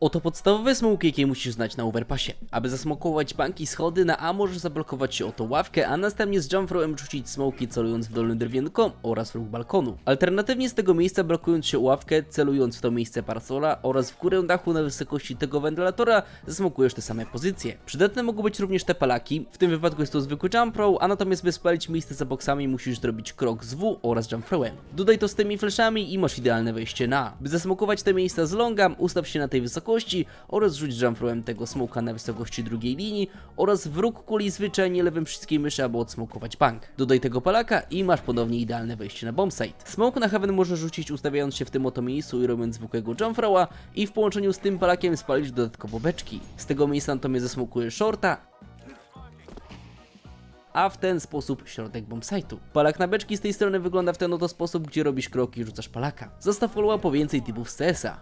Oto podstawowe smoki, jakie musisz znać na overpassie. Aby zasmokować banki schody na A możesz zablokować się o tą ławkę, a następnie z jumpthrowem rzucić smoki celując w dolny drewienko oraz róg balkonu. Alternatywnie z tego miejsca blokując się ławkę, celując w to miejsce parasola oraz w górę dachu na wysokości tego wentylatora zasmokujesz te same pozycje. Przydatne mogą być również te palaki, w tym wypadku jest to zwykły jump throw, a natomiast by spalić miejsce za boksami musisz zrobić krok z W oraz jump throwem. Dodaj to z tymi flashami i masz idealne wejście na A. By zasmokować te miejsca z longa, ustaw się na tej wysokości oraz rzuć jump throwem tego smoka na wysokości drugiej linii oraz wróg kuli zwyczajnie lewym przyciskiem myszy, aby odsmokować bank. Dodaj tego palaka i masz ponownie idealne wejście na bombsite. Smoke na heaven możesz rzucić ustawiając się w tym oto miejscu i robiąc zwykłego jump throwa i w połączeniu z tym palakiem spalić dodatkowo beczki. Z tego miejsca natomiast zasmokujesz shorta, a w ten sposób środek bombsite'u. Palak na beczki z tej strony wygląda w ten oto sposób, gdzie robisz kroki i rzucasz palaka. Zostaw followa po więcej typów z CS-a.